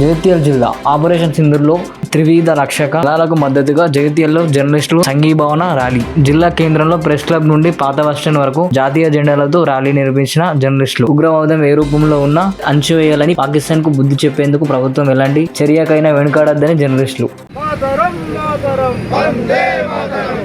జగిత్యాల జిల్లా ఆపరేషన్ సింధూర్లో త్రివిధ రక్షక దళాలకు మద్దతుగా జగిత్యాలలో జర్నలిస్టులు సంఘీభావన ర్యాలీ. జిల్లా కేంద్రంలో ప్రెస్ క్లబ్ నుండి పాత బస్ స్టాండ్ వరకు జాతీయ జెండాలతో ర్యాలీ నిర్వహించిన జర్నలిస్టులు. ఉగ్రవాదం ఏ రూపంలో ఉన్నా అణచివేయాలని పాకిస్తాన్కు బుద్ధి చెప్పేందుకు ప్రభుత్వం ఎలాంటి చర్యకైనా వెనుకాడద్దని జర్నలిస్టులు. మాతరం మాతరం వందే మాతరం.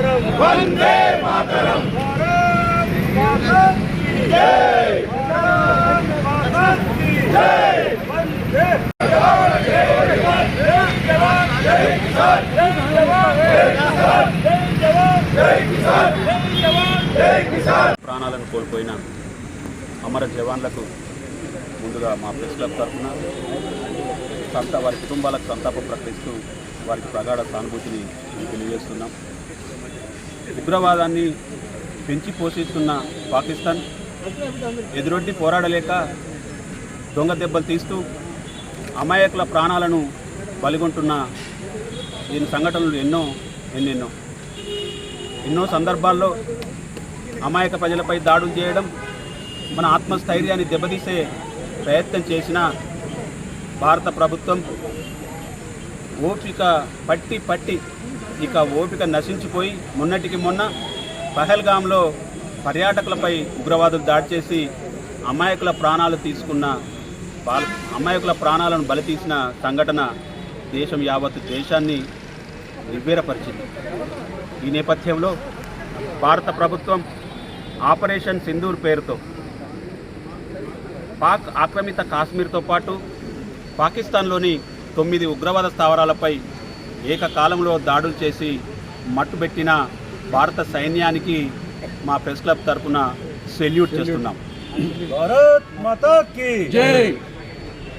మాతరం. వందే మాతరం. ప్రాణాలను కోల్పోయిన అమర జవాన్లకు ముందుగా మా ప్రెస్ క్లబ్ తరఫున సంత వారి కుటుంబాలకు సంతాపం ప్రకటిస్తూ వారికి ప్రగాఢ సానుభూతిని తెలియజేస్తున్నాం. ఉగ్రవాదాన్ని పెంచి పోషిస్తున్న పాకిస్తాన్ ఎదురొడ్డి పోరాడలేక దొంగ దెబ్బలు తీస్తూ అమాయకుల ప్రాణాలను బలిగొంటున్న దీని సంఘటనలు ఎన్నో ఎన్నెన్నో. ఎన్నో సందర్భాల్లో అమాయక ప్రజలపై దాడులు చేయడం మన ఆత్మస్థైర్యాన్ని దెబ్బతీసే ప్రయత్నం చేసిన భారత ప్రభుత్వం ఓపిక పట్టి పట్టి ఇక ఓపిక నశించిపోయి మొన్నటికి మొన్న పహల్గాంలో పర్యాటకులపై ఉగ్రవాదులు దాడి చేసి అమాయకుల ప్రాణాలు తీసుకున్న బాల అమాయకుల ప్రాణాలను బలి తీసిన సంఘటన దేశం యావత్ దేశాన్ని నిర్వీరపరిచింది. ఈ నేపథ్యంలో భారత ప్రభుత్వం ఆపరేషన్ సింధూర్ పేరుతో పాక్ ఆక్రమిత కాశ్మీర్తో పాటు పాకిస్తాన్లోని తొమ్మిది ఉగ్రవాద స్థావరాలపై ఏకకాలంలో దాడులు చేసి మట్టుబెట్టిన భారత సైన్యానికి మా ప్రెస్ క్లబ్ తరఫున సెల్యూట్ చేస్తున్నాం.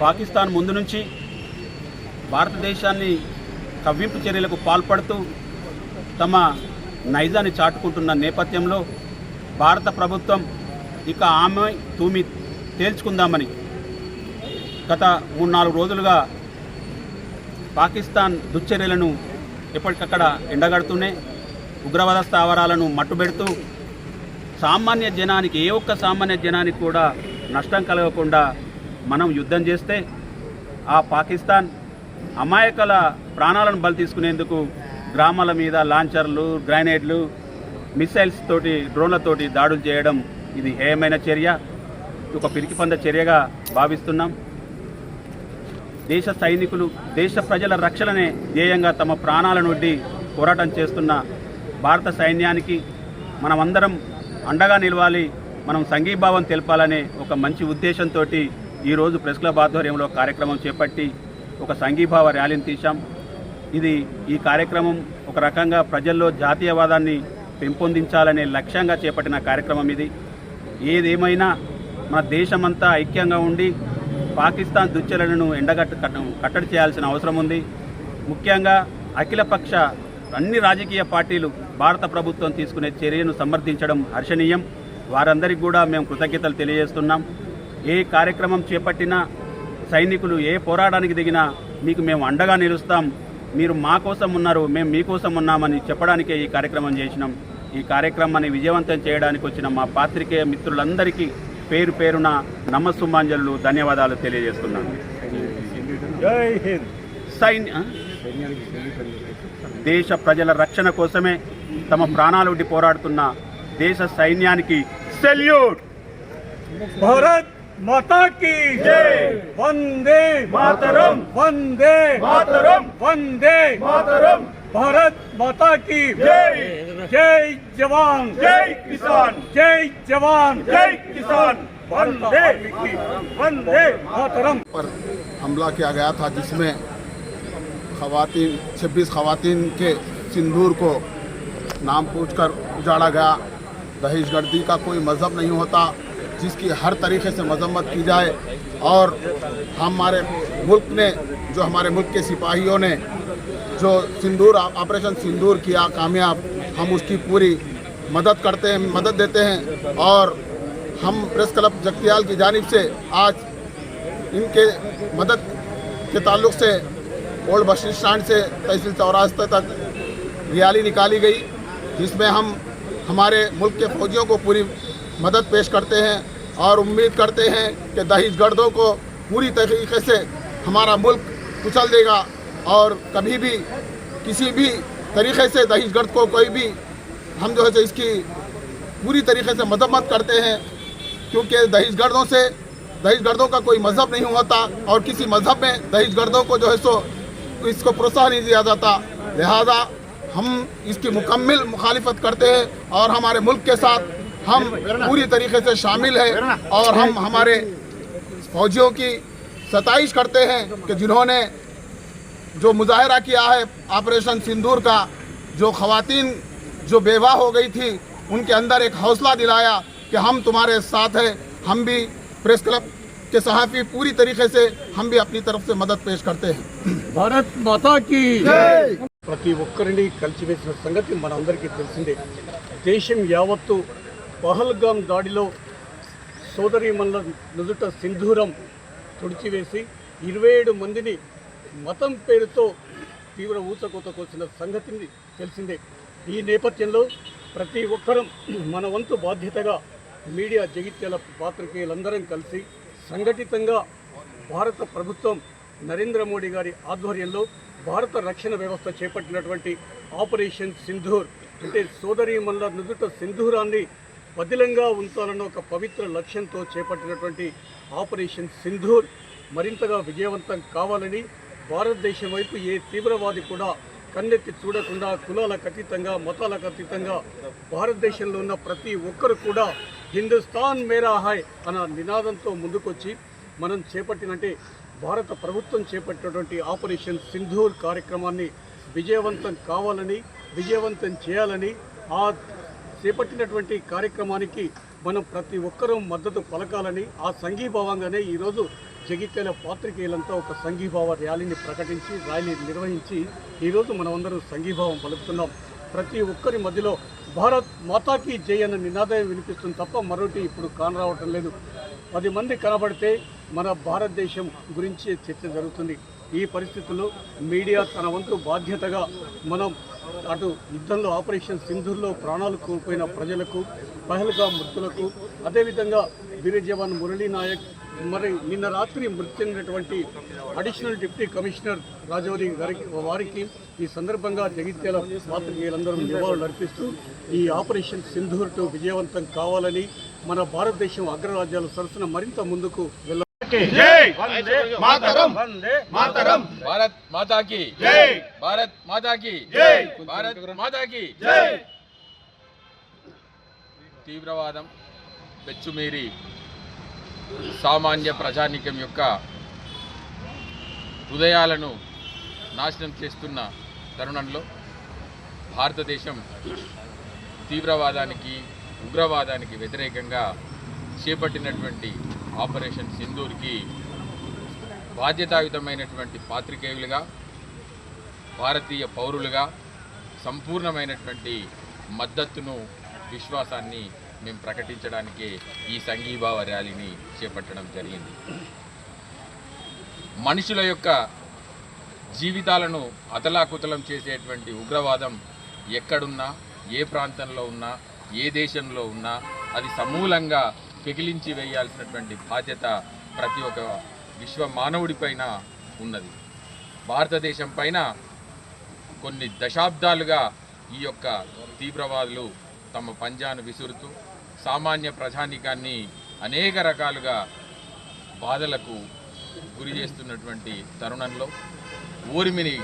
పాకిస్తాన్ ముందు నుంచి భారతదేశాన్ని కవ్వింపు చర్యలకు పాల్పడుతూ తమ నైజాన్ని చాటుకుంటున్న నేపథ్యంలో భారత ప్రభుత్వం ఇక ఆమె తూమి తేల్చుకుందామని గత మూడు నాలుగు రోజులుగా పాకిస్తాన్ దుశ్చర్యలను ఎప్పటికక్కడ ఎండగడుతూనే ఉగ్రవాద స్థావరాలను మట్టుబెడుతూ సామాన్య జనానికి ఏ ఒక్క సామాన్య జనానికి కూడా నష్టం కలగకుండా మనం యుద్ధం చేస్తే ఆ పాకిస్తాన్ అమాయకుల ప్రాణాలను బలి తీసుకునేందుకు గ్రామాల మీద లాంచర్లు గ్రైనేడ్లు మిసైల్స్ తోటి డ్రోన్లతోటి దాడులు చేయడం ఇది హేయమైన చర్య ఒక పిరికిపంద చర్యగా భావిస్తున్నాం. దేశ సైనికులు దేశ ప్రజల రక్షణనే ధ్యేయంగా తమ ప్రాణాలను వడ్డి పోరాటం చేస్తున్న భారత సైన్యానికి మనమందరం అండగా నిలవాలి మనం సంఘీభావం తెలపాలనే ఒక మంచి ఉద్దేశంతో ఈరోజు ప్రెస్ క్లబ్ ఆధ్వర్యంలో కార్యక్రమం చేపట్టి ఒక సంఘీభావ ర్యాలీని తీశాం. ఇది ఈ కార్యక్రమం ఒక రకంగా ప్రజల్లో జాతీయవాదాన్ని పెంపొందించాలనే లక్ష్యంగా చేపట్టిన కార్యక్రమం ఇది. ఏదేమైనా మన దేశమంతా ఐక్యంగా ఉండి పాకిస్తాన్ దుశ్చర్యలను ఎండగట్టు కట్టడి చేయాల్సిన అవసరం ఉంది. ముఖ్యంగా అఖిలపక్ష అన్ని రాజకీయ పార్టీలు భారత ప్రభుత్వం తీసుకునే చర్యను సమర్థించడం హర్షణీయం. వారందరికీ కూడా మేము కృతజ్ఞతలు తెలియజేస్తున్నాం. ఏ కార్యక్రమం చేపట్టినా సైనికులు ఏ పోరాటానికి దిగినా మీకు మేము అండగా నిలుస్తాం. మీరు మా కోసం ఉన్నారు మేము మీకోసం ఉన్నామని చెప్పడానికే ఈ కార్యక్రమం చేసినాం. ఈ కార్యక్రమాన్ని విజయవంతం చేయడానికి వచ్చిన మా పాత్రికేయ మిత్రులందరికీ పేరు పేరున నమ్మసుమాంజలు ధన్యవాదాలు తెలియజేస్తున్నాను. దేశ ప్రజల రక్షణ కోసమే తమ ప్రాణాలొడ్డి పోరాడుతున్న దేశ సైన్యానికి సెల్యూట్. భారత్ మాతాకి వందే మాతరం. వందే మాతరం. వందే మాతరం. भारत माता की। जय। जय जवान। जय किसान। जय जवान। जय किसान। वंदे। वंदे। मातरम। पर हमला किया गया था जिसमें खवातीन छब्बीस खवातीन के सिंदूर को नाम पूछकर उजाड़ा गया। दहेज गर्दी का कोई मज़हब नहीं होता जिसकी हर तरीके से मजम्मत की जाए। और हमारे मुल्क ने जो हमारे मुल्क के सिपाहियों ने जो सिंदूर ऑपरेशन सिंदूर किया, कामयाब, हम उसकी पूरी मदद करते हैं, मदद देते हैं और हम प्रेस क्लब जगतियाल की जानिब से आज इनके मदद के ताल्लुक से ओल्ड बस स्टैंड से तहसील चौरास्ते तक रैली निकाली गई, जिसमें हम हमारे मुल्क के फौजियों को पूरी मदद पेश करते हैं और उम्मीद करते हैं कि दहेज गर्दों को पूरी तरीके से हमारा मुल्क कुचल देगा। और कभी भी किसी भी तरीके से दहेज गर्द को कोई भी हम जो है इसकी पूरी तरीके से मजम्मत करते हैं, क्योंकि दहेज गर्दों से दहेज गर्दों का कोई मज़हब नहीं होता और किसी मज़हब में दहेज गर्दों को जो है सो इसको प्रोत्साहन नहीं दिया जाता। लिहाजा हम इसकी मुकम्मल मुखालफत करते हैं और हमारे मुल्क के साथ हम पूरी तरीके से शामिल हैं और हम हमारे फौजियों की सताइश करते हैं कि जिन्होंने जो मुजाहरा किया है ऑपरेशन सिंदूर का जो खवातीन जो बेवा हो गई थी उनके अंदर एक हौसला दिलाया कि हम तुम्हारे साथ हैं हम भी प्रेस क्लब के सहाफ़ी पूरी तरीके से हम भी अपनी तरफ से मदद पेश करते हैं భారత్ మాతాకి ప్రతి ఒక్కరిని కలిసివేసిన సంగతి మనందరికీ తెలిసిందే దేశం యావత్తు పహల్గాం దాడిలో సోదరీమణుల నుదుట సింధూరం తుడిచివేసి ఇరవై ఏడు మందిని మతం పేరుతో తీవ్ర ఊచకోతకొచ్చిన సంగతిని తెలిసిందే. ఈ నేపథ్యంలో ప్రతి ఒక్కరం మన వంతు బాధ్యతగా మీడియా జగిత్యాల పాత్రికేయులందరం కలిసి సంఘటితంగా భారత ప్రభుత్వం నరేంద్ర మోడీ గారి ఆధ్వర్యంలో భారత రక్షణ వ్యవస్థ చేపట్టినటువంటి ఆపరేషన్ సింధూర్ అంటే సోదరీమణుల నుదుట సింధూరాన్ని పదిలంగా ఉంచాలన్న ఒక పవిత్ర లక్ష్యంతో చేపట్టినటువంటి ఆపరేషన్ సింధూర్ మరింతగా విజయవంతం కావాలని భారతదేశం వైపు ఏ తీవ్రవాది కూడా కన్నెత్తి చూడకుండా కులాలకు అతీతంగా మతాలకు అతీతంగా భారతదేశంలో ఉన్న ప్రతి ఒక్కరు కూడా హిందుస్థాన్ మేరా హాయ్ అన్న నినాదంతో ముందుకొచ్చి మనం చేపట్టినంటే భారత ప్రభుత్వం చేపట్టినటువంటి ఆపరేషన్ సింధూర్ కార్యక్రమాన్ని విజయవంతం కావాలని విజయవంతం చేయాలని ఆ చేపట్టినటువంటి కార్యక్రమానికి మనం ప్రతి ఒక్కరూ మద్దతు పలకాలని ఆ సంఘీభావంగానే ఈరోజు జగిత్యాల పాత్రికేయులంతా ఒక సంఘీభావ ర్యాలీని ప్రకటించి ర్యాలీ నిర్వహించి ఈరోజు మనమందరం సంఘీభావం పలుకుతున్నాం. ప్రతి ఒక్కరి మధ్యలో భారత్ మాతాకి జై అన్న నినాదం వినిపిస్తుంది తప్ప మరొకటి ఇప్పుడు కానరావటం లేదు. పది మంది కనబడితే మన భారతదేశం గురించి చర్చ జరుగుతుంది. ఈ పరిస్థితుల్లో మీడియా తన వంతు బాధ్యతగా మనం అటు యుద్ధంలో ఆపరేషన్ సింధూర్లో ప్రాణాలు కోల్పోయిన ప్రజలకు పహల్గా మృతులకు అదేవిధంగా వీర జవాన్ మురళీ నాయక్ మరి నిన్న రాత్రి మృతి చెందినటువంటి అడిషనల్ డిప్యూటీ కమిషనర్ రాజౌరి గారికి వారికి ఈ సందర్భంగా జగిత్యాల పాత్రికేయులందరూ నివాళులు అర్పిస్తూ ఈ ఆపరేషన్ సింధూర్ టు విజయవంతం కావాలని మన భారతదేశం అగ్రరాజ్యాల సరసన మరింత ముందుకు వెళ్ళ జై. మాతరం. మాతరం. భారత్ మాతాకి. జై. భారత్ మాతాకి. జై. భారత్ మాతాకి. జై. తీవ్రవాదం పెచ్చుమీరి సామాన్య ప్రజానికం యొక్క హృదయాలను నాశనం చేస్తున్న తరుణంలో భారతదేశం తీవ్రవాదానికి ఉగ్రవాదానికి వ్యతిరేకంగా చేపట్టినటువంటి ఆపరేషన్ సింధూర్కి బాధ్యతాయుతమైనటువంటి పాత్రికేయులుగా భారతీయ పౌరులుగా సంపూర్ణమైనటువంటి మద్దతును విశ్వాసాన్ని మేము ప్రకటించడానికి ఈ సంఘీభావ ర్యాలీని చేపట్టడం జరిగింది. మనుషుల యొక్క జీవితాలను అతలాకుతలం చేసేటువంటి ఉగ్రవాదం ఎక్కడున్నా ఏ ప్రాంతంలో ఉన్నా ఏ దేశంలో ఉన్నా అది సమూలంగా పిగిలించి వేయాల్సినటువంటి బాధ్యత ప్రతి ఒక్క విశ్వ మానవుడిపైన ఉన్నది. భారతదేశం పైన కొన్ని దశాబ్దాలుగా ఈ యొక్క తీవ్రవాదులు తమ పంజాను విసురుతూ సామాన్య ప్రజానికాన్ని అనేక రకాలుగా బాధలకు గురి చేస్తున్నటువంటి తరుణంలో ఓరిమిని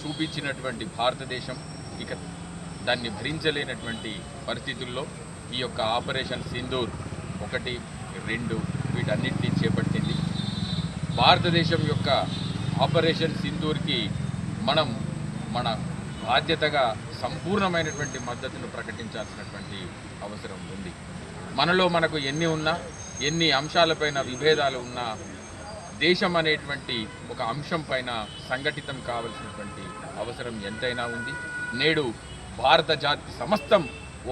చూపించినటువంటి భారతదేశం ఇక దాన్ని భరించలేనటువంటి పరిస్థితుల్లో ఈ యొక్క ఆపరేషన్ సింధూర్ ఒకటి రెండు వీటన్నిటినీ చేపట్టింది. భారతదేశం యొక్క ఆపరేషన్ సింధూర్కి మనం మన బాధ్యతగా సంపూర్ణమైనటువంటి మద్దతును ప్రకటించాల్సినటువంటి అవసరం ఉంది. మనలో మనకు ఎన్ని ఉన్నా ఎన్ని అంశాలపైన విభేదాలు ఉన్నా దేశం అనేటువంటి ఒక అంశం పైన సంఘటితం కావలసినటువంటి అవసరం ఎంతైనా ఉంది. నేడు భారత జాతి సమస్తం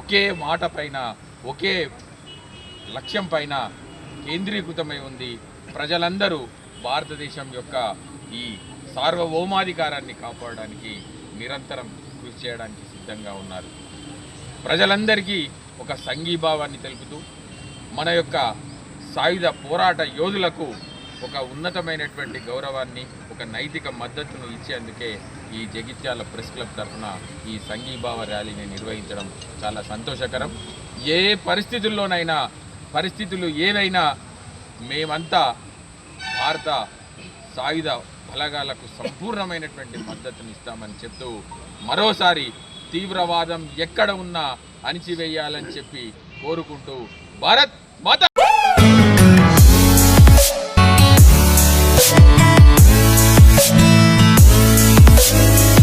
ఒకే మాట పైన ఒకే లక్ష్యం పైన కేంద్రీకృతమై ఉంది ప్రజలందరూ భారతదేశం యొక్క ఈ సార్వభౌమాధికారాన్ని కాపాడడానికి నిరంతరం కృషి చేయడానికి సిద్ధంగా ఉన్నారు. ప్రజలందరికీ ఒక సంఘీభావాన్ని తెలుపుతూ మన యొక్క సాయుధ పోరాట యోధులకు ఒక ఉన్నతమైనటువంటి గౌరవాన్ని ఒక నైతిక మద్దతును ఇచ్చేందుకే ఈ జగిత్యాల ప్రెస్ క్లబ్ తరఫున ఈ సంఘీభావ ర్యాలీని నిర్వహించడం చాలా సంతోషకరం. ఏ పరిస్థితుల్లోనైనా పరిస్థితులు ఏవైనా మేమంతా భారత సాయుధ బలగాలకు సంపూర్ణమైనటువంటి మద్దతుని ఇస్తామని చెప్తూ మరోసారి తీవ్రవాదం ఎక్కడ ఉన్నా అణిచివేయాలని చెప్పి కోరుకుంటూ భారత్